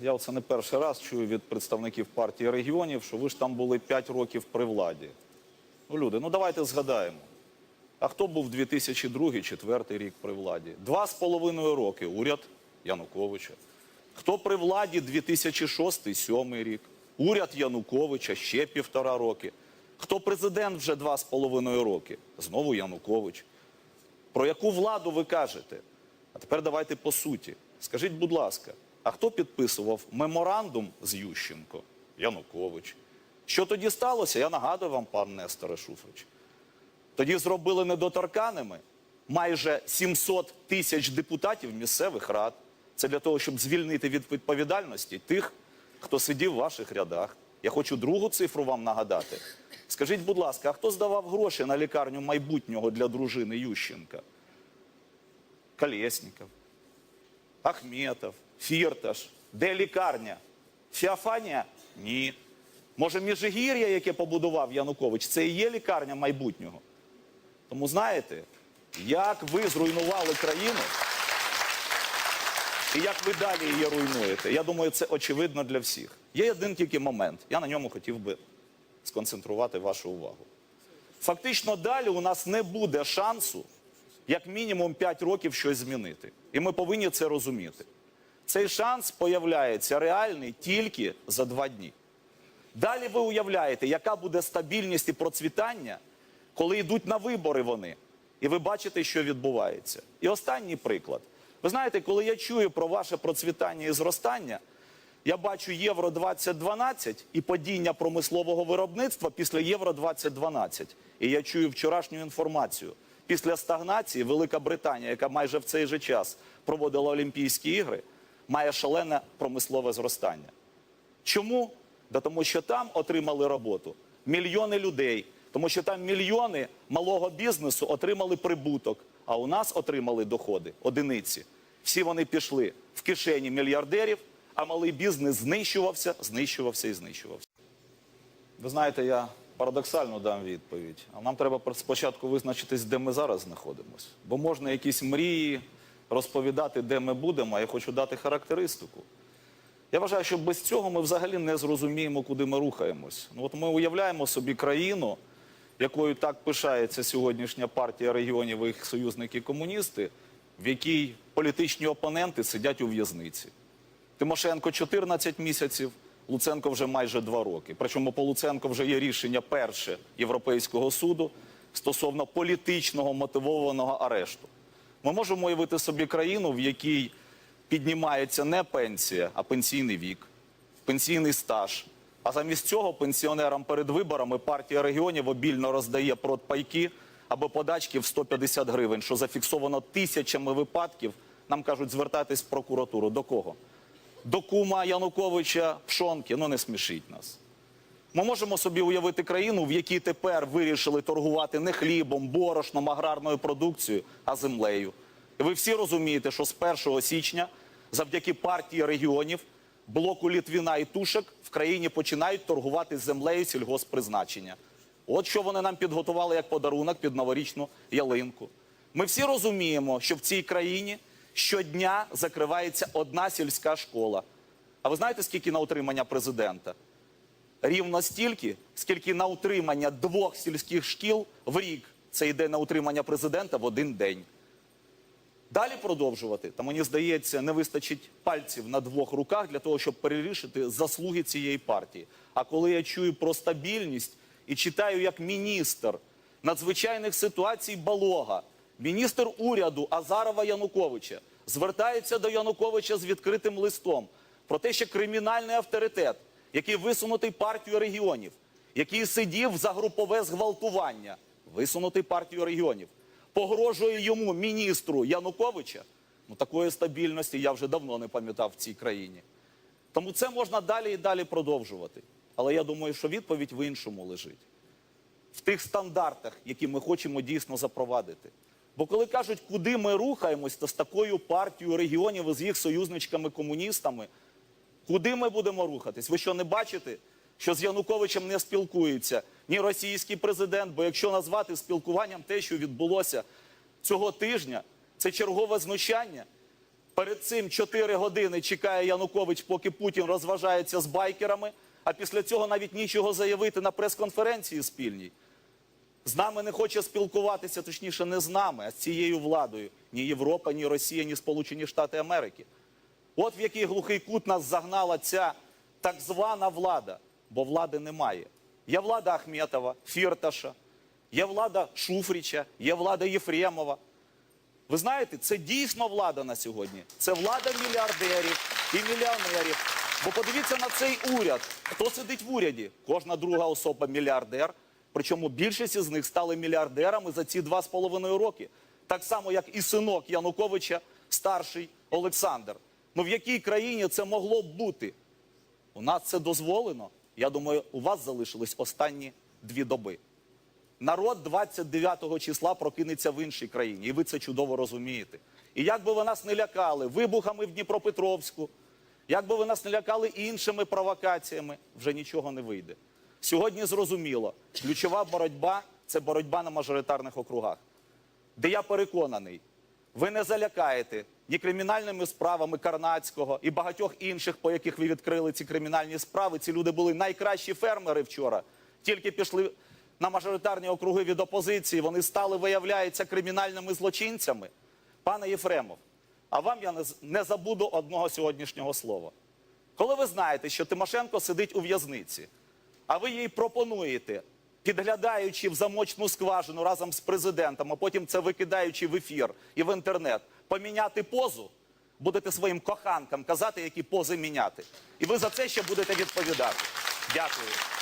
я оце не перший раз чую від представників партії регіонів, що ви ж там були 5 років при владі. Ну, люди, ну давайте згадаємо. А хто був 2002-2004 рік при владі? Два з половиною роки уряд Януковича. Хто при владі 2006-2007 рік? Уряд Януковича ще півтора роки. Хто президент вже два з половиною роки? Знову Янукович. Про яку владу ви кажете? А тепер давайте по суті. Скажіть, будь ласка, а хто підписував меморандум з Ющенко? Янукович. Що тоді сталося? Я нагадую вам, пан Несторе Шуфрич. Тоді зробили недоторканими майже 700 тисяч депутатів місцевих рад. Це для того, щоб звільнити від відповідальності тих, хто сидів в ваших рядах. Я хочу другу цифру вам нагадати. Скажіть, будь ласка, а хто здавав гроші на лікарню майбутнього для дружини Ющенка? Колєсніков, Ахметов, Фірташ. Де лікарня? Феофанія? Ні. Може, Міжгір'я, яке побудував Янукович, це і є лікарня майбутнього. Тому знаєте, як ви зруйнували країну, і як ви далі її руйнуєте, я думаю, це очевидно для всіх. Є один тільки момент. Я на ньому хотів би сконцентрувати вашу увагу. Фактично, далі у нас не буде шансу, як мінімум 5 років щось змінити. І ми повинні це розуміти. Цей шанс появляється реальний тільки за два дні. Далі ви уявляєте, яка буде стабільність і процвітання, коли йдуть на вибори вони. І ви бачите, що відбувається. І останній приклад. Ви знаєте, коли я чую про ваше процвітання і зростання, я бачу Євро 2012 і падіння промислового виробництва після Євро 2012. І я чую вчорашню інформацію. Після стагнації Велика Британія, яка майже в цей же час проводила Олімпійські ігри, має шалене промислове зростання. Чому? Да тому що там отримали роботу мільйони людей, тому що там мільйони малого бізнесу отримали прибуток, а у нас отримали доходи одиниці. Всі вони пішли в кишені мільярдерів, а малий бізнес знищувався, знищувався і знищувався. Ви знаєте, я парадоксально дам відповідь. А нам треба спочатку визначитись, де ми зараз знаходимося. Бо можна якісь мрії розповідати, де ми будемо, а я хочу дати характеристику. Я вважаю, що без цього ми взагалі не зрозуміємо, куди ми рухаємось. Ну, от ми уявляємо собі країну, якою так пишається сьогоднішня партія регіонів і їх союзники-комуністи, в якій політичні опоненти сидять у в'язниці. Тимошенко 14 місяців, Луценко вже майже 2 роки. Причому по Луценко вже є рішення перше Європейського суду стосовно політичного мотивованого арешту. Ми можемо уявити собі країну, в якій піднімається не пенсія, а пенсійний вік, пенсійний стаж. А замість цього пенсіонерам перед виборами партія регіонів обільно роздає продпайки або подачки в 150 гривень, що зафіксовано тисячами випадків. Нам кажуть, звертатись в прокуратуру. До кого? До кума Януковича Пшонки. Ну не смішіть нас. Ми можемо собі уявити країну, в якій тепер вирішили торгувати не хлібом, борошном, аграрною продукцією, а землею. І ви всі розумієте, що з 1 січня, завдяки партії регіонів, блоку Літвіна і Тушек в країні починають торгувати землею сільгосппризначення. От що вони нам підготували як подарунок під новорічну ялинку. Ми всі розуміємо, що в цій країні щодня закривається одна сільська школа. А ви знаєте, скільки на утримання президента? Рівно стільки, скільки на утримання двох сільських шкіл в рік це йде на утримання президента в один день. Далі продовжувати, та мені здається, не вистачить пальців на двох руках для того, щоб перерішити заслуги цієї партії. А коли я чую про стабільність і читаю як міністр надзвичайних ситуацій Балога, міністр уряду Азарова Януковича звертається до Януковича з відкритим листом про те, що кримінальний авторитет, який висунутий партією регіонів, який сидів за групове зґвалтування, висунутий партією регіонів погрожує йому міністру Януковича, ну такої стабільності я вже давно не пам'ятав в цій країні. Тому це можна далі і далі продовжувати. Але я думаю, що відповідь в іншому лежить. В тих стандартах, які ми хочемо дійсно запровадити. Бо коли кажуть, куди ми рухаємось, то з такою партією регіонів і з їх союзничками-комуністами, куди ми будемо рухатись? Ви що не бачите, що з Януковичем не спілкується ні російський президент, бо якщо назвати спілкуванням те, що відбулося цього тижня, це чергове знущання. Перед цим 4 години чекає Янукович, поки Путін розважається з байкерами, а після цього навіть нічого заявити на прес-конференції спільній. З нами не хоче спілкуватися, точніше, не з нами, а з цією владою. Ні Європа, ні Росія, ні Сполучені Штати Америки. От в який глухий кут нас загнала ця так звана влада, бо влади немає. Є влада Ахметова, Фірташа, є влада Шуфріча, є влада Єфремова. Ви знаєте, це дійсно влада на сьогодні. Це влада мільярдерів і мільйонерів. Бо подивіться на цей уряд. Хто сидить в уряді? Кожна друга особа мільярдер. Причому більшість із них стали мільярдерами за ці два з половиною роки. Так само, як і синок Януковича, старший Олександр. Ну в якій країні це могло б бути? У нас це дозволено. Я думаю, у вас залишились останні дві доби. Народ 29 числа прокинеться в іншій країні, і ви це чудово розумієте. І як би ви нас не лякали вибухами в Дніпропетровську, як би ви нас не лякали іншими провокаціями, вже нічого не вийде. Сьогодні зрозуміло, ключова боротьба це боротьба на мажоритарних округах, де я переконаний, ви не залякаєте ні кримінальними справами Карнацького і багатьох інших, по яких ви відкрили ці кримінальні справи. Ці люди були найкращі фермери вчора. Тільки пішли на мажоритарні округи від опозиції. Вони стали, виявляється, кримінальними злочинцями. Пане Єфремов, а вам я не забуду одного сьогоднішнього слова. Коли ви знаєте, що Тимошенко сидить у в'язниці, а ви їй пропонуєте, підглядаючи в замочну скважину разом з президентом, а потім це викидаючи в ефір і в інтернет, поміняти позу, будете своїм коханкам казати, які пози міняти. І ви за це ще будете відповідати. Дякую.